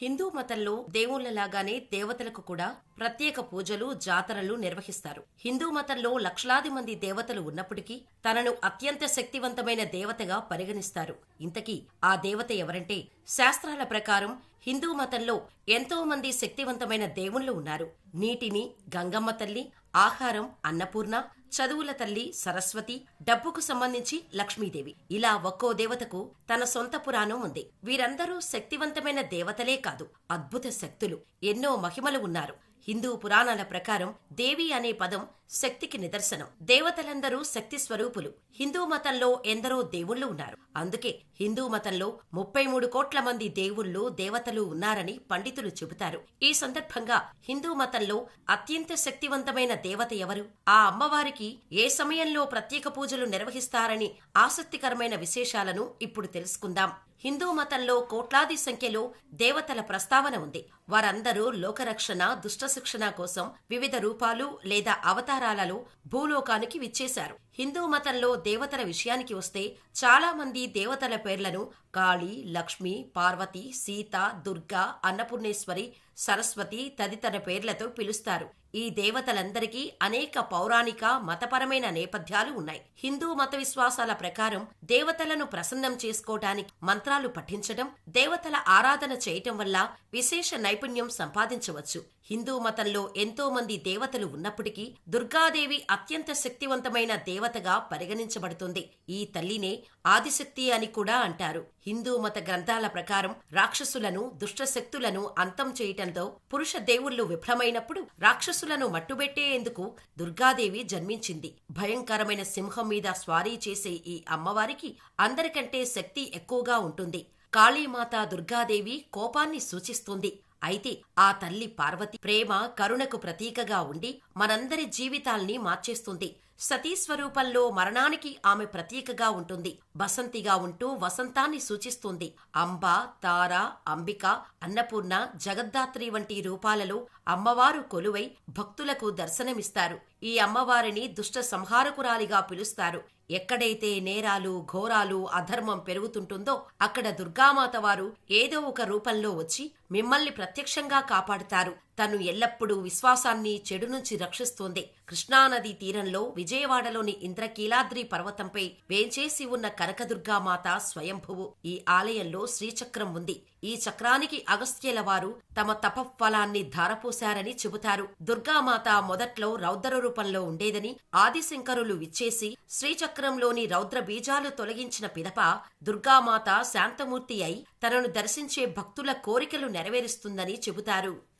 హిందూ మతంలో దేవుళ్ళలాగానే దేవతలకు కూడా ప్రత్యేక పూజలు జాతరలు నిర్వహిస్తారు. హిందూ మతంలో లక్షలాది మంది దేవతలు ఉన్నప్పటికీ తనను అత్యంత శక్తివంతమైన దేవతగా పరిగణిస్తారు. ఇంతకీ ఆ దేవత ఎవరంటే శాస్త్రాల ప్రకారం హిందూ మతంలో ఎంతో మంది శక్తివంతమైన దేవుళ్ళు ఉన్నారు. నీటిని గంగమ్మ తల్లి ఆహారం అన్నపూర్ణ చదువుల తల్లి సరస్వతి డబ్బుకు సంబంధించి లక్ష్మీదేవి. ఇలా ఒక్కో దేవతకు తన సొంత పురాణం ఉంది. వీరందరూ శక్తివంతమైన దేవతలే కాదు అద్భుత శక్తులు. ఎన్నో మహిమలు ఉన్నారు. హిందూ పురాణాల ప్రకారం దేవి అనే పదం శక్తికి నిదర్శనం. దేవతలందరూ శక్తి స్వరూపులు. హిందూ మతంలో ఎందరో దేవుళ్ళు ఉన్నారు. అందుకే హిందూ మతంలో ముప్పై మూడు కోట్ల మంది దేవుళ్ళు దేవతలు ఉన్నారని పండితులు చెబుతారు. ఈ సందర్భంగా హిందూ మతంలో అత్యంత శక్తివంతమైన దేవత ఎవరు? ఆ అమ్మవారికి ఏ సమయంలో ప్రత్యేక పూజలు నిర్వహిస్తారని ఆసక్తికరమైన విశేషాలను ఇప్పుడు తెలుసుకుందాం. హిందూ మతంలో కోట్లాది సంఖ్యలో దేవతల ప్రస్తావన ఉంది. వారందరూ లోకరక్షణ దుష్ట శిక్షణ కోసం వివిధ రూపాలు లేదా అవతారాలలో భూలోకానికి విచ్చేశారు. హిందూ మతంలో దేవతల విషయానికి వస్తే చాలా మంది దేవతల పేర్లను కాళీ లక్ష్మి పార్వతి సీత దుర్గా అన్నపూర్ణేశ్వరి సరస్వతి తదితర పేర్లతో పిలుస్తారు. ఈ దేవతలందరికీ అనేక పౌరాణిక మతపరమైన నేపథ్యాలు ఉన్నాయి. హిందూ మత విశ్వాసాల ప్రకారం దేవతలను ప్రసన్నం చేసుకోవటానికి మంత్రాలు పఠించడం దేవతల ఆరాధన చేయటం వల్ల విశేష నైపుణ్యం సంపాదించవచ్చు. హిందూ మతంలో ఎంతో మంది దేవతలు ఉన్నప్పటికీ దుర్గాదేవి అత్యంత శక్తివంతమైన దేవతగా పరిగణించబడుతుంది. ఈ తల్లినే ఆదిశక్తి అని కూడా అంటారు. హిందూ మత గ్రంథాల ప్రకారం రాక్షసులను దుష్టశక్తులను అంతం చేయటంతో పురుష దేవుళ్ళు విఫలమైనప్పుడు రాక్షసులను మట్టుబెట్టేందుకు దుర్గాదేవి జన్మించింది. భయంకరమైన సింహం మీద స్వారీ చేసే ఈ అమ్మవారికి అందరికంటే శక్తి ఎక్కువగా ఉంటుంది. కాళీమాత దుర్గాదేవి కోపాన్ని సూచిస్తుంది. అయితే ఆ తల్లి పార్వతి ప్రేమ కరుణకు ప్రతీకగా ఉండి మనందరి జీవితాల్ని మార్చేస్తుంది. సతీస్వరూపంలో మరణానికి ఆమె ప్రతీకగా ఉంటుంది. బసంతిగా ఉంటూ వసంతాన్ని సూచిస్తుంది. అంబ తార అంబిక అన్నపూర్ణ జగద్దాత్రి వంటి రూపాలలో అమ్మవారు కొలువై భక్తులకు దర్శనమిస్తారు. ఈ అమ్మవారిని దుష్ట సంహారకురాలిగా పిలుస్తారు. ఎక్కడైతే నేరాలు ఘోరాలు అధర్మం పెరుగుతుంటుందో అక్కడ దుర్గామాత వారు ఏదో ఒక రూపంలో వచ్చి మిమ్మల్ని ప్రత్యక్షంగా కాపాడుతారు. తను ఎల్లప్పుడూ విశ్వాసాన్ని చెడు నుంచి రక్షిస్తోంది. కృష్ణానది తీరంలో విజయవాడలోని ఇంద్రకీలాద్రి పర్వతంపై వేంచేసి ఉన్న కనకదుర్గామాత స్వయంభువు ఈ ఆలయంలో శ్రీచక్రం ఉంది. ఈ చక్రానికి అగస్త్యల వారు తమ తపఫలాన్ని ధారపోశారని చెబుతారు. దుర్గామాత మొదట్లో రౌద్ర రూపంలో ఉండేదని ఆదిశంకరులు విచ్చేసి శ్రీచక్రంలోని రౌద్ర బీజాలు తొలగించిన పిదప దుర్గామాత శాంతమూర్తి అయి తనను దర్శించే భక్తుల కోరికలు నెరవేరుస్తుందని చెబుతారు.